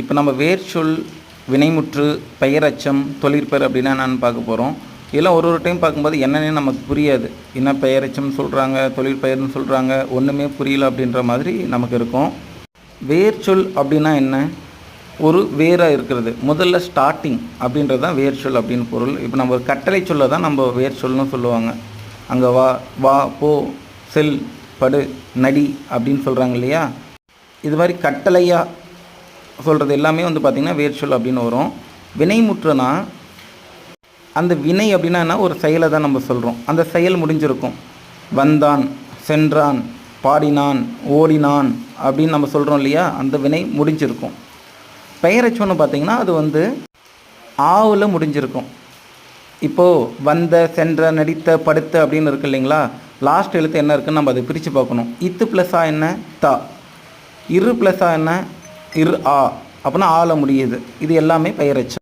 இப்போ நம்ம வேர்ச்சொல் வினைமுற்று பெயரச்சம் தொழிற்பெயர் அப்படின்னா நான் பார்க்க போகிறோம் இதெல்லாம் ஒரு ஒரு டைம் பார்க்கும்போது என்னென்ன நமக்கு புரியாது. என்ன பெயரச்சம் சொல்கிறாங்க தொழிற்பெயர்னு சொல்கிறாங்க ஒன்றுமே புரியல அப்படின்ற மாதிரி நமக்கு இருக்கும். வேர்ச்சொல் அப்படின்னா என்ன? ஒரு வேராக இருக்கிறது. முதல்ல ஸ்டார்டிங் அப்படின்றது தான் வேர்ச்சொல் அப்படின்னு பொருள். இப்போ நம்ம ஒரு கட்டளை சொல்ல தான் நம்ம வேர்ச்சொல்னு சொல்லுவாங்க. அங்கே வா வா போ செல் படு நடி அப்படின்னு சொல்கிறாங்க இல்லையா? இது மாதிரி கட்டளையாக சொல்கிறது எல்லாமே வந்து பார்த்திங்கன்னா வேர்ச்சொல் அப்படின்னு வரும். வினைமுற்றுனா அந்த வினை அப்படின்னா என்ன? ஒரு செயலை தான் நம்ம சொல்கிறோம் அந்த செயல் முடிஞ்சிருக்கும். வந்தான் சென்றான் பாடினான் ஓடினான் அப்படின்னு நம்ம சொல்கிறோம் இல்லையா? அந்த வினை முடிஞ்சிருக்கும். பெயரச்சொன்னு பார்த்தீங்கன்னா அது வந்து ஆவில் முடிஞ்சிருக்கும். இப்போது வந்த சென்ற நடித்த படுத்த அப்படின்னு இருக்கு இல்லைங்களா? லாஸ்ட் எழுத்து என்ன இருக்குன்னு நம்ம அதை பிரித்து பார்க்கணும். இத்து ப்ளஸ்ஸாக என்ன? தா. இரு ப்ளஸ்ஸாக என்ன? இரு ஆ அப்படின்னா ஆல முடியுது. இது எல்லாமே பெயரச்சு